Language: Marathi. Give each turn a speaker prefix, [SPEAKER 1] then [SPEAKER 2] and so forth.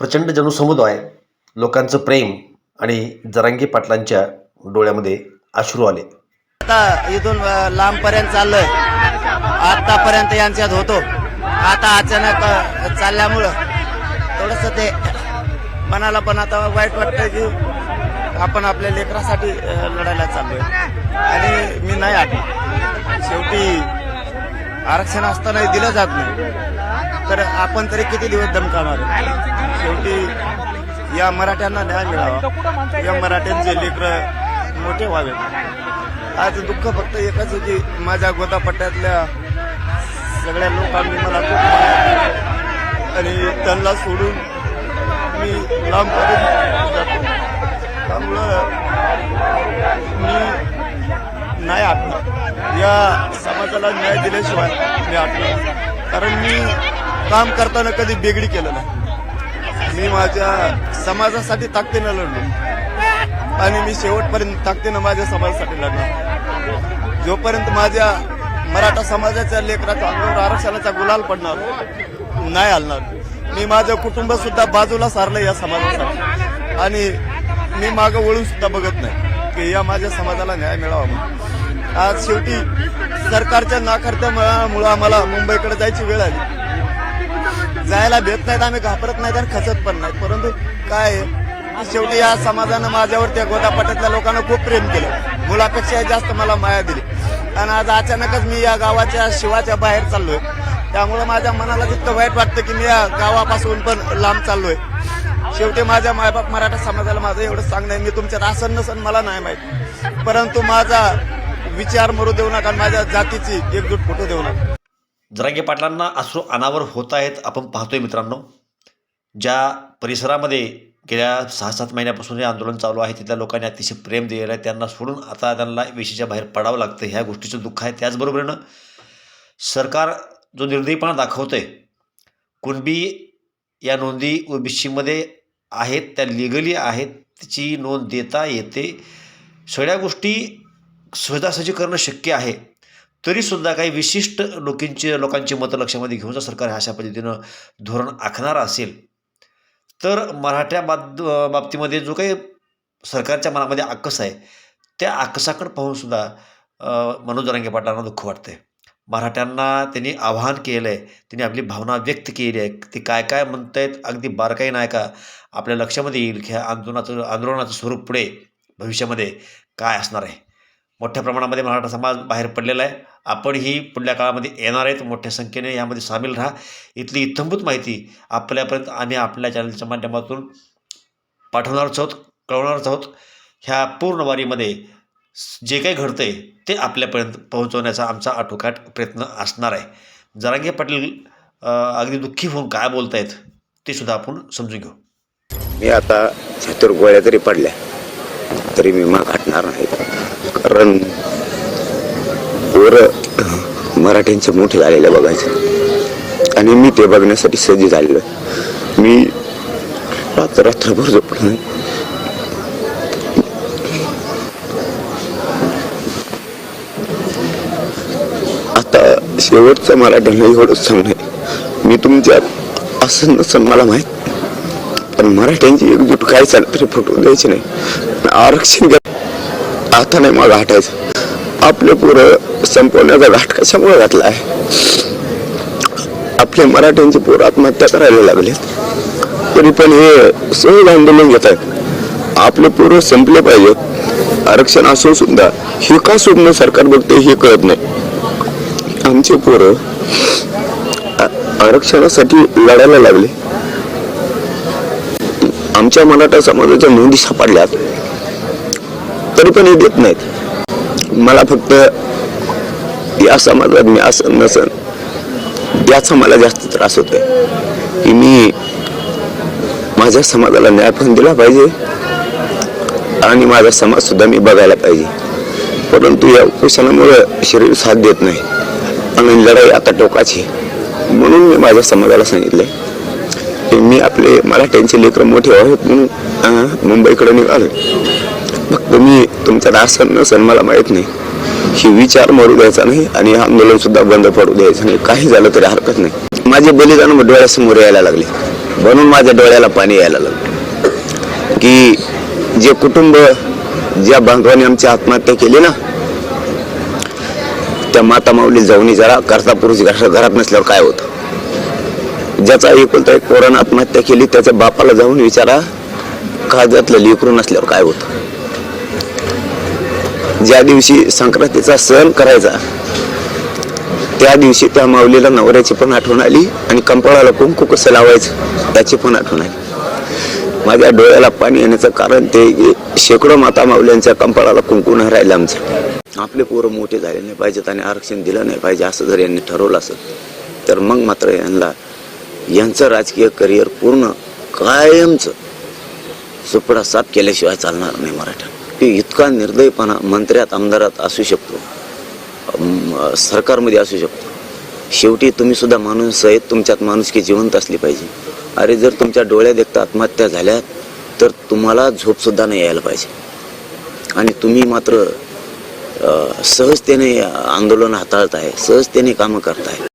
[SPEAKER 1] प्रचंड जनसमुदाय लोकांचं प्रेम आणि जरांगी पाटलांच्या डोळ्यामध्ये अश्रू आले.
[SPEAKER 2] आता इथून लांबपर्यंत चाललोय. आतापर्यंत यांच्यात होतो. आता अचानक चालल्यामुळं थोडस ते मनाला पण आता वाईट वाटतंय की आपण आपल्या लेकरासाठी लढायला चाललोय. आणि मी नाही आठ शेवटी आरक्षण असतानाही दिलं जात नाही. तर आपण तरी किती दिवस दमकावणार शेवटी या मराठ्यांना न्याय मिळावा. या मराठ्यांचे लेकर मोठे व्हावेत आज दुःख फक्त एकच होती की माझ्या गोदापट्ट्यातल्या सगळ्या लोकांनी मला खूप आणि त्यांना सोडून मी लांब करून जातो. त्यामुळं मी नाही आटणार या समाजाला न्याय दिल्याशिवाय मी आटणार कारण मी काम करताना कधी बेगडी केलं नाही. मी माझ्या समाजासाठी ताकदीनं लढलो. आणि मी शेवटपर्यंत ताकदीनं माझ्या समाजासाठी लढणार जोपर्यंत माझ्या मराठा समाजाच्या लेकराच्या अंगावर आरक्षणाचा गुलाल पडणार नाही हलणार मी माझं कुटुंब सुद्धा बाजूला सारलं या समाजासाठी. आणि मी मागं वळून सुद्धा बघत नाही की या माझ्या समाजाला न्याय मिळावा म्हणून. आज शेवटी सरकारच्या नाकारत्यामुळं आम्हाला मुंबईकडे जायची वेळ आली. जायला भेट नाहीत आम्ही घाबरत नाहीत आणि खचत पण नाहीत. परंतु काय आहे, शेवटी या समाजानं माझ्यावर त्या गोदापाट्यातल्या लोकांना खूप प्रेम केलं. मुलापेक्षा जास्त मला माया दिली. आणि आज अचानकच मी या गावाच्या शिवाच्या बाहेर चाललोय. त्यामुळे माझ्या मनाला तितकं वाईट वाटतं की मी या गावापासून पण लांब चाललोय. शेवटी माझ्या मायबाप मराठा समाजाला माझं एवढं सांगणं आहे मी तुमच्यात आसन नसन मला नाही माहीत. परंतु माझा विचार मरू देऊ नका माझ्या जातीची एकजूट फुटू देऊ नका.
[SPEAKER 1] जरांगे पाटलांना अश्रू अनावर होत आहेत आपण पाहतोय मित्रांनो. ज्या परिसरामध्ये गेल्या सहा सात महिन्यापासून हे आंदोलन चालू आहे तिथल्या लोकांनी अतिशय प्रेम दिलेलं आहे. त्यांना सोडून आता त्यांना वेशीच्या बाहेर पडावं लागतं ह्या गोष्टीचं दुःख आहे. त्याचबरोबरीनं सरकार जो निर्दयीपणा दाखवतं आहे कुणबी या नोंदी ओबीसीमध्ये आहेत त्या लिगली आहेत तिची नोंद देता येते. सगळ्या गोष्टी सहजासहजी करणं शक्य आहे. तरीसुद्धा काही विशिष्ट लोकांचे लोकांची मतं लक्षामध्ये घेऊन जर सरकार अशा पद्धतीनं धोरण आखणार असेल तर मराठ्या बाब बाबतीमध्ये जो काही सरकारच्या मनामध्ये आकस आहे त्या आकसाकडे पाहूनसुद्धा मनोज जरांगे पाटलांना दुःख वाटतंय. मराठ्यांना त्यांनी आवाहन केलं आहे त्यांनी आपली भावना व्यक्त केली आहे. ते काय काय म्हणत आहेत अगदी बारकाई नाही का? आपल्या लक्षामध्ये येईल की ह्या आंदोलनाचं आंदोलनाचं स्वरूप पुढे भविष्यामध्ये काय असणार आहे? मोठ्या प्रमाणामध्ये मराठा समाज बाहेर पडलेला आहे. आपणही पुढल्या काळामध्ये येणार आहेत मोठ्या संख्येने यामध्ये सामील राहा. इथली इत्थंभूत माहिती आपल्यापर्यंत आम्ही आपल्या चॅनलच्या माध्यमातून पाठवणारच आहोत कळवणारच आहोत. ह्या पूर्ण वारीमध्ये जे काही घडतं आहे ते आपल्यापर्यंत पोहोचवण्याचा आमचा आटोकाट प्रयत्न असणार आहे. जरांगे पाटील अगदी दुःखी होऊन काय बोलत आहेत ते सुद्धा आपण समजून घेऊ.
[SPEAKER 3] मी आता छातीवर गोळ्या जरी पडल्या तरी मी मग हटणार नाही. कारण पोरं मराठ्यांचे मोठे झालेले बघायचं. आणि मी ते बघण्यासाठी सज्ज झालेलो. आहे. मी रात्र रात्रभर झोपलो नाही. आता शेवटचं मराठ्यांना एवढंच सांगणं मी तुमच्या असं नसन मला माहीत. पण मराठ्यांची एकजूट काय चालत तरी फुटवून द्यायची नाही. आरक्षण आता नाही मला हटायचं. आपले पोरं संपवण्याचा घाट कशामुळे घातला आहे? आपले मराठ्यांचे पोरं आत्महत्या करायला लागले. तरी पण हे सहज आंदोलन घेत आहेत. आपले पोरं संपले पाहिजेत. आरक्षण असून सुद्धा हे का सोडणं सरकार बघते हे कळत नाही. आमचे पोरं आरक्षणासाठी लढायला लागले. आमच्या मराठा समाजाच्या नोंदी सापडल्यात. तरी पण हे देत नाहीत. मला फक्त या समाजात मी असं नसन याचा मला जास्त त्रास होतोय. की मी माझ्या समाजाला न्याय पण दिला पाहिजे आणि माझा समाज सुद्धा मी बघायला पाहिजे. परंतु या उपोषणामुळं शरीर साथ देत नाही आणि लढाई आता टोकाची म्हणून मी माझ्या समाजाला सांगितलंय की मी आपले मला त्यांचे लेकरं मोठे व्हावेत म्हणून मुंबईकडे निघालो फक्त मी तुमच्यात असं नसन मला माहीत नाही. ही विचार मरू द्यायचा नाही आणि आंदोलन सुद्धा बंद पडू द्यायचं नाही. काही झालं तरी हरकत नाही. माझे बलिदान डोळ्यासमोर यायला लागले. म्हणून माझ्या डोळ्याला पाणी यायला लागलं. की जे कुटुंब ज्या बांधवाने आमची आत्महत्या केली ना त्या माता माऊली जाऊनी जरा करता पुरुष घरा- घरात नसल्यावर काय होतं? ज्याचा एकुलता एक पोरानं आत्महत्या केली त्याच्या बापाला जाऊन विचारा काळजातलं लेकरू नसल्यावर काय होतं? ज्या दिवशी संक्रांतीचा सण करायचा त्या दिवशी त्या माऊलीला नवऱ्याची पण आठवण आली आणि कंपाळाला कुंकू कसं लावायचं त्याची पण आठवण आली. माझ्या डोळ्याला पाणी येण्याचं कारण ते शेकडो माता माऊल्यांच्या कंपाळाला कुंकू नाही राहिलं आमचं. आपले पोरं मोठे झाले नाही पाहिजेत आणि आरक्षण दिलं नाही पाहिजे असं जर यांनी ठरवलं असत तर मग मात्र यांना यांचं राजकीय करिअर पूर्ण कायमचं सुपडा साफ केल्याशिवाय चालणार नाही मराठा. की इतका निर्दयपणा मंत्र्यात आमदारात असू शकतो. सरकारमध्ये असू शकतो. शेवटी तुम्ही सुद्धा माणूस आहेत तुमच्यात माणुसकी जिवंत असली पाहिजे. अरे जर तुमच्या डोळ्या देखता आत्महत्या झाल्या तर तुम्हाला झोप सुद्धा नाही यायला पाहिजे. आणि तुम्ही मात्र सहजतेने आंदोलन हाताळताय सहजतेने कामं करताय.